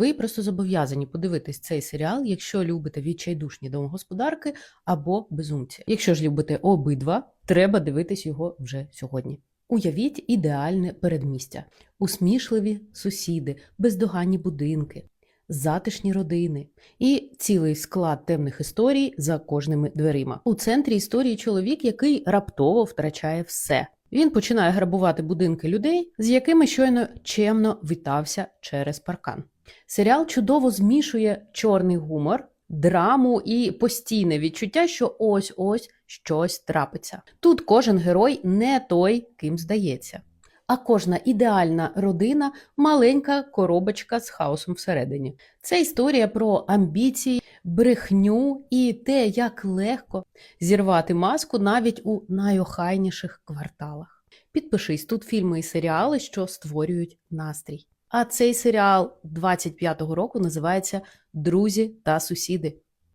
Ви просто зобов'язані подивитись цей серіал, якщо любите відчайдушні домогосподарки або безумці. Якщо ж любите обидва, треба дивитись його вже сьогодні. Уявіть ідеальне передмістя, усмішливі сусіди, бездоганні будинки, затишні родини і цілий склад темних історій за кожними дверима. У центрі історії чоловік, який раптово втрачає все. Він починає грабувати будинки людей, з якими щойно чемно вітався через паркан. Серіал чудово змішує чорний гумор, драму і постійне відчуття, що ось ось щось трапиться. Тут кожен герой не той, ким здається. А кожна ідеальна родина маленька коробочка з хаосом всередині. Це історія про амбіції, брехню і те, як легко зірвати маску навіть у найохайніших кварталах. Підпишись тут фільми і серіали, що створюють настрій. А цей серіал 25-го року називається Друзі та сусіди.